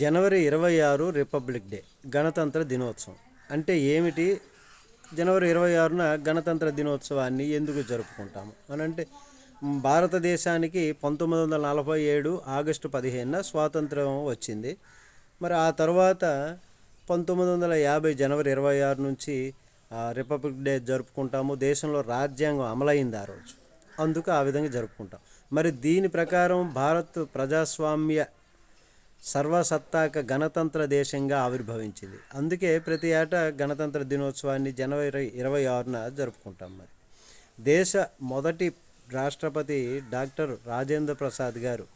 జనవరి ఇరవై ఆరు republic day గణతంత్ర దినోత్సవం. అంటే ఏమిటి? జనవరి ఇరవై ఆరున గణతంత్ర దినోత్సవాన్ని ఎందుకు జరుపుకుంటాము? అని అంటే భారతదేశానికి పంతొమ్మిది వందల నలభై ఏడు ఆగస్టు పదిహేనున స్వాతంత్రం వచ్చింది. మరి ఆ తర్వాత పంతొమ్మిది వందల యాభై జనవరి ఇరవై ఆరు నుంచి రిపబ్లిక్ డే జరుపుకుంటాము. దేశంలో రాజ్యాంగం అమలైంది ఆ రోజు. అందుకు ఆ విధంగా జరుపుకుంటాం. మరి దీని ప్రకారం భారత్ ప్రజాస్వామ్య సర్వసత్తాక గణతంత్ర దేశంగా ఆవిర్భవించింది. అందుకే ప్రతి ఏటా గణతంత్ర దినోత్సవాన్ని జనవరి ఇరవై ఆరున జరుపుకుంటాం మరి. దేశ మొదటి రాష్ట్రపతి డాక్టర్ రాజేంద్ర ప్రసాద్ గారు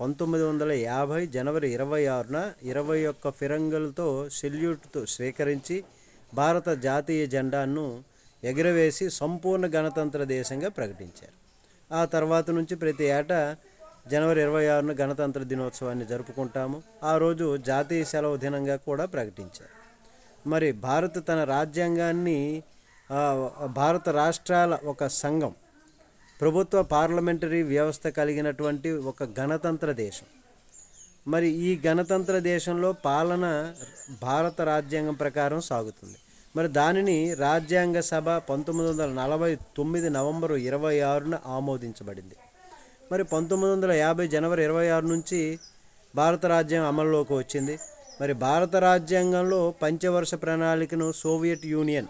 పంతొమ్మిది వందల యాభై జనవరి ఇరవై ఆరున ఇరవై ఒక్క ఫిరంగులతో సెల్యూట్తో స్వీకరించి భారత జాతీయ జెండాను ఎగురవేసి సంపూర్ణ గణతంత్ర దేశంగా ప్రకటించారు. ఆ తర్వాత నుంచి ప్రతి ఏటా జనవరి ఇరవై ఆరున గణతంత్ర దినోత్సవాన్ని జరుపుకుంటాము. ఆ రోజు జాతీయ సెలవు దినంగా కూడా ప్రకటించారు. మరి భారత్ తన రాజ్యాంగాన్ని భారత రాష్ట్రాల ఒక సంఘం ప్రభుత్వ పార్లమెంటరీ వ్యవస్థ కలిగినటువంటి ఒక గణతంత్ర దేశం. మరి ఈ గణతంత్ర దేశంలో పాలన భారత రాజ్యాంగం ప్రకారం సాగుతుంది. మరి దానిని రాజ్యాంగ సభ పంతొమ్మిది వందల నలభై తొమ్మిది నవంబరు ఇరవై ఆరున ఆమోదించబడింది. మరి పంతొమ్మిది వందల యాభై జనవరి ఇరవై ఆరు నుంచి భారత రాజ్యం అమల్లోకి వచ్చింది. మరి భారత రాజ్యాంగంలో పంచవర్ష ప్రణాళికను సోవియట్ యూనియన్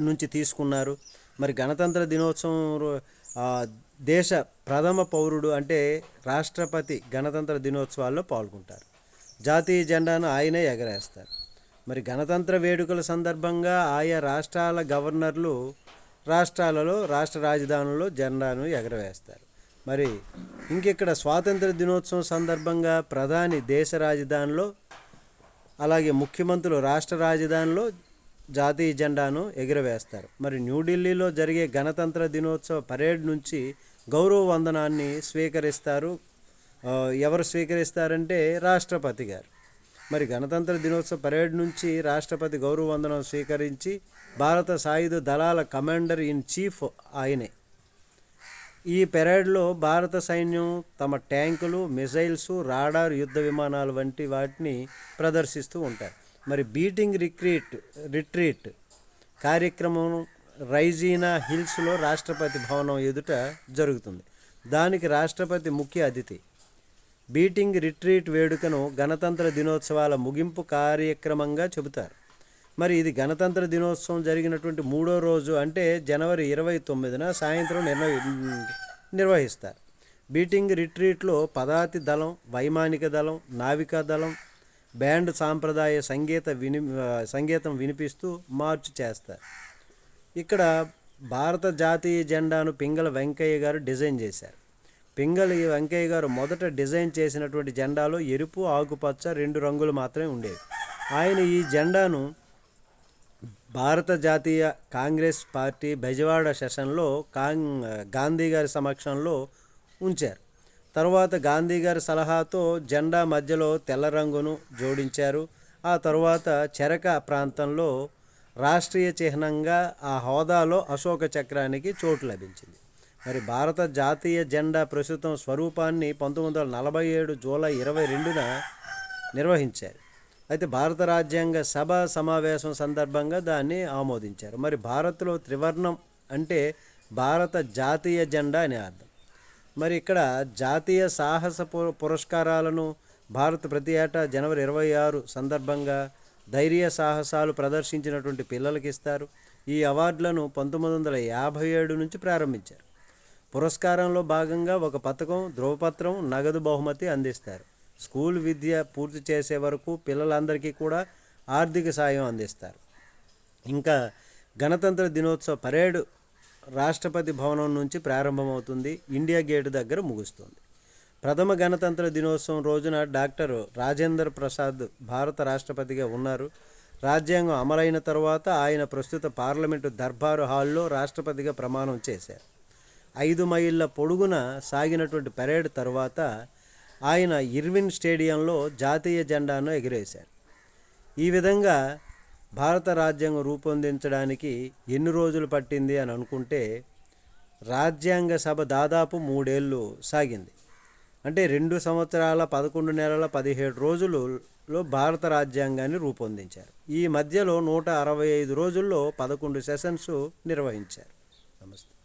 నుంచి తీసుకున్నారు. మరి గణతంత్ర దినోత్సవం దేశ ప్రథమ పౌరుడు అంటే రాష్ట్రపతి గణతంత్ర దినోత్సవాల్లో పాల్గొంటారు. జాతీయ జెండాను ఆయనే ఎగరేస్తారు. మరి గణతంత్ర వేడుకల సందర్భంగా ఆయా రాష్ట్రాల గవర్నర్లు రాష్ట్రాలలో రాష్ట్ర రాజధానుల్లో జెండాను ఎగరవేస్తారు. మరి ఇంకెక్కడ స్వాతంత్ర దినోత్సవం సందర్భంగా ప్రధాని దేశ రాజధానిలో అలాగే ముఖ్యమంత్రులు రాష్ట్ర రాజధానిలో జాతీయ జెండాను ఎగురవేస్తారు. మరి న్యూఢిల్లీలో జరిగే గణతంత్ర దినోత్సవ పరేడ్ నుంచి గౌరవ వందనాన్ని స్వీకరిస్తారు. ఎవరు స్వీకరిస్తారంటే రాష్ట్రపతి గారు. మరి గణతంత్ర దినోత్సవ పరేడ్ నుంచి రాష్ట్రపతి గౌరవ వందనం స్వీకరించి భారత సాయుధ దళాల కమాండర్ ఇన్ చీఫ్ ఆయనే. ఈ పెరేడ్లో భారత సైన్యం తమ ట్యాంకులు మిసైల్స్ రాడార్ యుద్ధ విమానాలు వంటి వాటిని ప్రదర్శిస్తూ ఉంటారు మరి బీటింగ్ రిక్రీట్ రిట్రీట్ కార్యక్రమం రైజీనా హిల్స్లో రాష్ట్రపతి భవనం ఎదుట జరుగుతుంది. దానికి రాష్ట్రపతి ముఖ్య అతిథి. బీటింగ్ రిట్రీట్ వేడుకను గణతంత్ర దినోత్సవాల ముగింపు కార్యక్రమంగా చెబుతారు. మరి ఇది గణతంత్ర దినోత్సవం జరిగినటువంటి మూడో రోజు అంటే జనవరి ఇరవై తొమ్మిదిన సాయంత్రం నిర్వహి నిర్వహిస్తారు. బీటింగ్ రిట్రీట్లో పదాతి దళం వైమానిక దళం నావికా దళం బ్యాండ్ సాంప్రదాయ సంగీత విని సంగీతం వినిపిస్తూ మార్చ్ చేస్తారు. ఇక్కడ భారత జాతీయ జెండాను పింగళ వెంకయ్య గారు డిజైన్ చేశారు. పింగళి వెంకయ్య గారు మొదట డిజైన్ చేసినటువంటి జెండాలో ఎరుపు ఆకుపచ్చ రెండు రంగులు మాత్రమే ఉండేవి. ఆయన ఈ జెండాను భారత జాతీయ కాంగ్రెస్ పార్టీ బెజవాడ సెషన్లో కాంగ్ గాంధీ గారి సమక్షంలో ఉంచారు. తర్వాత గాంధీ గారి సలహాతో జెండా మధ్యలో తెల్ల రంగును జోడించారు. ఆ తరువాత చెరక ప్రాంతంలో రాష్ట్రీయ చిహ్నంగా ఆ హోదాలో అశోక చక్రానికి చోటు లభించింది. మరి భారత జాతీయ జెండా ప్రస్తుతం స్వరూపాన్ని పంతొమ్మిది వందల నలభై ఏడు జూలై ఇరవై రెండున నిర్వహించారు. అయితే భారత రాజ్యాంగ సభ సమావేశం సందర్భంగా దాన్ని ఆమోదించారు. మరి భారత్లో త్రివర్ణం అంటే భారత జాతీయ జెండా అని అర్థం. మరి ఇక్కడ జాతీయ సాహస పు- పురస్కారాలను భారత్ ప్రతి ఏటా జనవరి ఇరవై ఆరు సందర్భంగా ధైర్య సాహసాలు ప్రదర్శించినటువంటి పిల్లలకి ఇస్తారు. ఈ అవార్డులను పంతొమ్మిది వందల యాభై ఏడు నుంచి ప్రారంభించారు. పురస్కారంలో భాగంగా ఒక పథకం ధ్రువపత్రం నగదు బహుమతి అందిస్తారు. స్కూల్ విద్య పూర్తి చేసే వరకు పిల్లలందరికీ కూడా ఆర్థిక సాయం అందిస్తారు. ఇంకా గణతంత్ర దినోత్సవ పరేడ్ రాష్ట్రపతి భవనం నుంచి ప్రారంభమవుతుంది. ఇండియా గేట్ దగ్గర ముగుస్తుంది. ప్రథమ గణతంత్ర దినోత్సవం రోజున డాక్టర్ రాజేందర్ ప్రసాద్ భారత రాష్ట్రపతిగా ఉన్నారు. రాజ్యాంగం అమలైన తర్వాత ఆయన ప్రస్తుత పార్లమెంటు దర్బారు హాల్లో రాష్ట్రపతిగా ప్రమాణం చేశారు. ఐదు మైళ్ళ పొడుగున సాగినటువంటి పరేడ్ తర్వాత ఆయన ఇర్విన్ స్టేడియంలో జాతీయ జెండాను ఎగిరేశారు. ఈ విధంగా భారత రాజ్యాంగం రూపొందించడానికి ఎన్ని రోజులు పట్టింది అని అనుకుంటే రాజ్యాంగ సభ దాదాపు మూడేళ్ళు సాగింది. అంటే రెండు సంవత్సరాల పదకొండు నెలల పదిహేడు రోజులలో భారత రాజ్యాంగాన్ని రూపొందించారు. ఈ మధ్యలో నూట అరవై ఐదు రోజుల్లో పదకొండు సెషన్స్ నిర్వహించారు. నమస్తే.